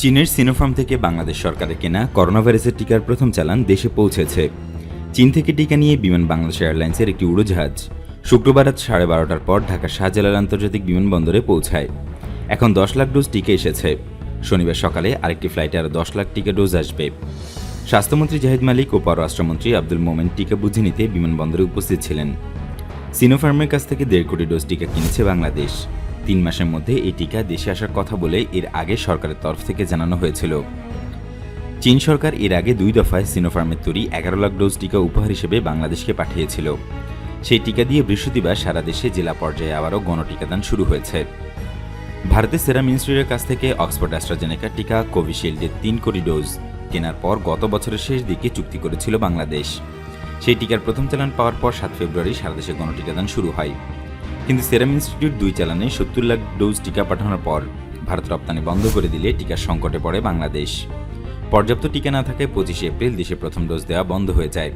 চীনের সিনোফার্ম থেকে বাংলাদেশ সরকারের কেনা করোনা ভাইরাসের টিকার প্রথম চালান দেশে পৌঁছেছে। চীন থেকে টিকা নিয়ে বিমান বাংলাদেশ এয়ারলাইন্সের একটি উড়োজাহাজ শুক্রবার রাত সাড়ে বারোটার পর ঢাকা শাহজালাল আন্তর্জাতিক বিমানবন্দরে পৌঁছায়। এখন দশ লাখ ডোজ টিকা এসেছে। শনিবার সকালে আরেকটি ফ্লাইটে আরও দশ লাখ টিকা ডোজ আসবে। স্বাস্থ্যমন্ত্রী জাহিদ মালিক ও পররাষ্ট্রমন্ত্রী আব্দুল মোমেন টিকা বুঝে নিতে বিমানবন্দরে উপস্থিত ছিলেন। সিনোফার্মের কাছ থেকে দেড় কোটি ডোজ টিকা কিনেছে বাংলাদেশ। তিন মাসের মধ্যে এই টিকা দেশে আসার কথা বলে এর আগে সরকারের তরফ থেকে জানানো হয়েছিল। চীন সরকার এর আগে দুই দফায় সিনোফার্মের তৈরি এগারো লাখ ডোজ টিকা উপহার হিসেবে বাংলাদেশকে পাঠিয়েছিল। সেই টিকা দিয়ে বৃহস্পতিবার সারা দেশে জেলা পর্যায়ে আবারও গণটিকাদান শুরু হয়েছে। ভারতের সেরাম ইনস্টিটিউটের কাছ থেকে অক্সফোর্ড অ্যাস্ট্রাজেনেকা টিকা কোভিশিল্ডের তিন কোটি ডোজ কেনার পর গত বছরের শেষ দিকে চুক্তি করেছিল বাংলাদেশ। সেই টিকার প্রথম চালান পাওয়ার পর সাত ফেব্রুয়ারি সারা দেশে গণটিকাদান শুরু হয়। কিন্তু সেরাম ইনস্টিটিউট দুই চালানে সত্তর লাখ ডোজ টিকা পাঠানোর পর ভারত রপ্তানি বন্ধ করে দিলে টিকার সংকটে পড়ে বাংলাদেশ। পর্যাপ্ত টিকা না থাকায় পঁচিশে এপ্রিল দেশে প্রথম ডোজ দেওয়া বন্ধ হয়ে যায়।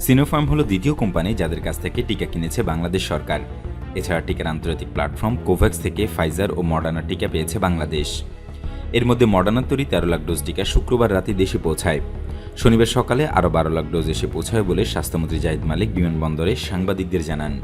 সিনোফার্ম হলো দ্বিতীয় কোম্পানি যাদের কাছ থেকে টিকা কিনেছে বাংলাদেশ সরকার। এছাড়া টিকার আন্তর্জাতিক প্ল্যাটফর্ম কোভ্যাক্স থেকে ফাইজার ও মডার্না টিকা পেয়েছে বাংলাদেশ। এর মধ্যে মডার্নার তৈরি তেরো লাখ ডোজ টিকা শুক্রবার রাতে দেশে পৌঁছায়। শনিবার সকালে আরও বারো লাখ ডোজ এসে পৌঁছায় বলে স্বাস্থ্যমন্ত্রী জাহিদ মালিক বিমানবন্দরে সাংবাদিকদের জানান।